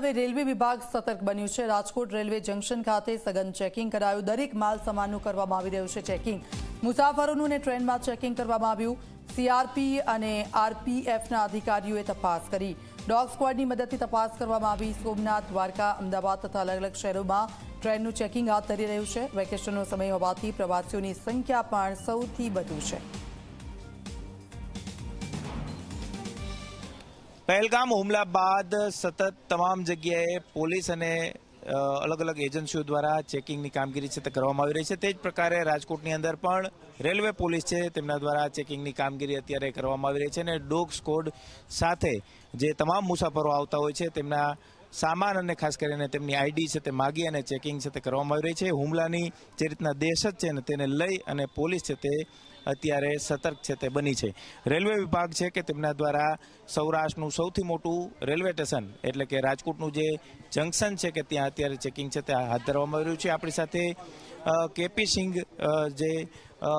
હવે રેલવે વિભાગ સતર્ક બન્યું છે. રાજકોટ રેલવે જંકશન ખાતે સઘન ચેકિંગ કરાયું. દરેક માલ સામાનનું કરવામાં આવી રહ્યું છે ચેકિંગ. મુસાફરોનું ને ટ્રેનમાં ચેકિંગ કરવામાં આવ્યું. સીઆરપી અને આરપીએફના અધિકારીઓએ તપાસ કરી. ડોગ સ્ક્વોડની મદદથી તપાસ કરવામાં આવી. સોમનાથ, દ્વારકા, અમદાવાદ તથા અલગ અલગ શહેરોમાં ટ્રેનનું ચેકિંગ હાથ ધરી રહ્યું છે. વેકેશનનો સમય હોવાથી પ્રવાસીઓની સંખ્યા પણ સૌથી વધુ છે. પહેલગામ હુમલા બાદ સતત તમામ જગ્યાએ પોલીસ અને અલગ અલગ એજન્સીઓ દ્વારા ચેકિંગની કામગીરી છે તે કરવામાં આવી રહી છે. તે જ પ્રકારે રાજકોટની અંદર પણ રેલવે પોલીસ છે તેમના દ્વારા ચેકિંગની કામગીરી અત્યારે કરવામાં આવી રહી છે અને ડોગ સ્કોડ સાથે જે તમામ મુસાફરો આવતા હોય છે તેમના સામાન અને ખાસ કરીને તેમની આઈડી છે તે માગી અને ચેકિંગ છે તે કરવામાં આવી રહી છે. હુમલાની જે રીતના દહેશત છે ને તેને લઈ અને પોલીસ છે તે અત્યારે સતર્ક છે તે બની છે. રેલવે વિભાગ છે કે તેમના દ્વારા સૌરાષ્ટ્રનું સૌથી મોટું રેલવે સ્ટેશન એટલે કે રાજકોટનું જે જંકશન છે કે ત્યાં અત્યારે ચેકિંગ છે તે હાથ ધરવામાં આવી રહ્યું છે. આપણી સાથે કેપી સિંઘ જે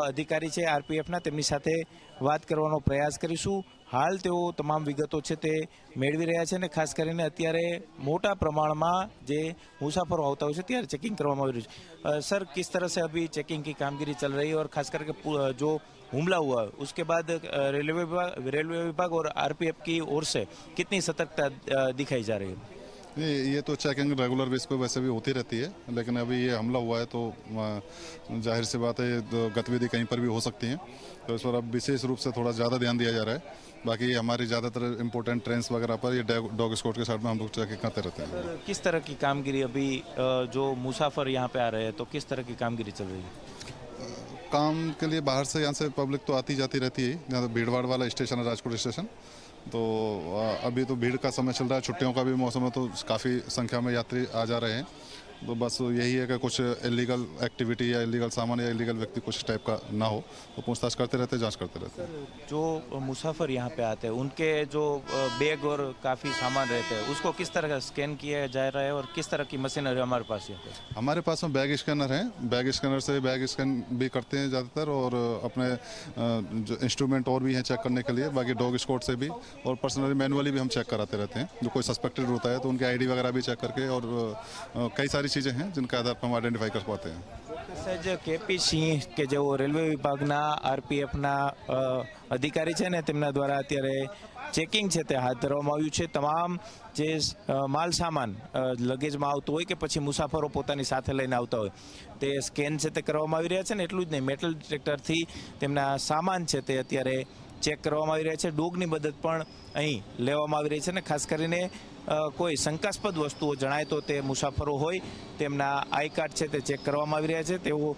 અધિકારી છે આરપીએફના તેમની સાથે વાત કરવાનો પ્રયાસ કરીશું. હાલ તેઓ તમામ વિગતો છે તે મેળવી રહ્યા છે અને ખાસ કરીને અત્યારે મોટા પ્રમાણમાં જે મુસાફરો આવતા હોય છે ત્યારે ચેકિંગ કરવામાં આવી રહ્યું છે અ, सर किस तरह से अभी चेकिंग की कामगिरी चल रही है और खास करके पू- जो हमला हुआ उसके बाद अ, रेलवे विभाग रेलवे विभाग और आरपीएफ की ओर से कितनी सतर्कता अ, दिखाई जा रही है ये ये तो चेकिंग रेगुलर बेस पे वैसे भी होती रहती है, लेकिन अभी ये हमला हुआ है तो ज़ाहिर सी बात है तो गतिविधि कहीं पर भी हो सकती है। तो इस पर अब विशेष रूप से थोड़ा ज़्यादा ध्यान दिया जा रहा है। बाकी हमारी ज़्यादातर इंपॉर्टेंट ट्रेन वगैरह पर ये डॉग स्कॉट के साथ में हम लोग चेकिंग करते रहते हैं। किस तरह की कामगिरी अभी जो मुसाफर यहाँ पे आ रहे हैं तो किस तरह की कामगिरी चल रही है? काम के लिए बाहर से यहाँ से पब्लिक तो आती जाती रहती है। यहाँ तो भीड़ वाला स्टेशन है, राजकोट स्टेशन तो अभी तो भीड़ का समय चल रहा है, छुट्टियों का भी मौसम है तो काफ़ी संख्या में यात्री आ जा रहे हैं। तो बस यही है कि कुछ इलीगल एक्टिविटी या इलीगल सामान या इलीगल व्यक्ति कुछ टाइप का ना हो। तो पूछताछ करते रहते हैं जाँच करते रहते। जो मुसाफिर यहाँ पे आते हैं उनके जो बैग और काफ़ी सामान रहते हैं उसको किस तरह का स्कैन किया जा रहा है और किस तरह की मशीनरी हमारे पास यहाँ हमारे पास में बैग स्कैनर है। बैग स्कैनर से बैग स्कैन भी करते हैं ज़्यादातर और अपने जो इंस्ट्रूमेंट और भी हैं चेक करने के लिए बाकी डॉग स्कॉट से भी और पर्सनली मैनुअली भी हम चेक कराते रहते हैं। जो कोई सस्पेक्टेड होता है तो उनकी आईडी वगैरह भी चेक करके और कई सारी चीज़ें हैं जिनके आधार पर हम आइडेंटिफाई कर पाते हैं સજ કેપી સિંહ કે જેઓ રેલવે વિભાગના આરપીએફના અ, અધિકારી છે ને તેમના દ્વારા અત્યારે ચેકિંગ છે તે હાથ ધરવામાં આવ્યું છે તમામ જે અ, માલ સામાન અ, લગેજમાં આવતું હોય કે પછી મુસાફરો પોતાની સાથે લઈને આવતા હોય તે સ્કેન છે તે કરવામાં આવી રહ્યા છે ને એટલું જ નહીં મેટલ ડિટેક્ટરથી તેમના સામાન છે તે અત્યારે ચેક કરવામાં આવી રહ્યા છે ડોગની મદદ પણ અહીં લેવામાં આવી રહી છે ને ખાસ કરીને અ, કોઈ શંકાસ્પદ વસ્તુઓ જણાય તો તે મુસાફરો હોય, તેમના આઈ કાર્ડ છે તે ચેક કરવામાં આવી રહ્યા છે. તેઓ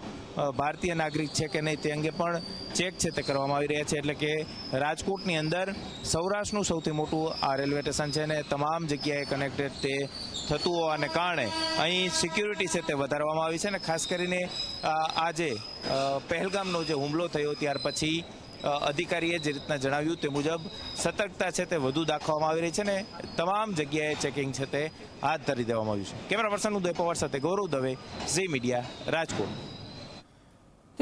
ભારતીય નાગરિક છે કે નહીં તે અંગે પણ ચેક છે તે કરવામાં આવી રહ્યા છે. એટલે કે રાજકોટની અંદર સૌરાષ્ટ્રનું સૌથી મોટું આ રેલવે સ્ટેશન છે અને તમામ જગ્યાએ કનેક્ટેડ તે થતું હોવાને કારણે અહીં સિક્યુરિટી છે તે વધારવામાં આવી છે અને ખાસ કરીને આજે પહેલગામનો જે હુમલો થયો ત્યાર પછી અધિકારીએ જે રીતના જણાવ્યું તે મુજબ સતર્કતા છે તે વધુ દાખવવામાં આવી રહી છે ને તમામ જગ્યાએ ચેકિંગ છે તે હાથ ધરી દેવામાં આવ્યું છે. કેમેરા પર્સન ઉદય પવાર સાથે ગૌરવ દવે, ઝી મીડિયા, રાજકોટ.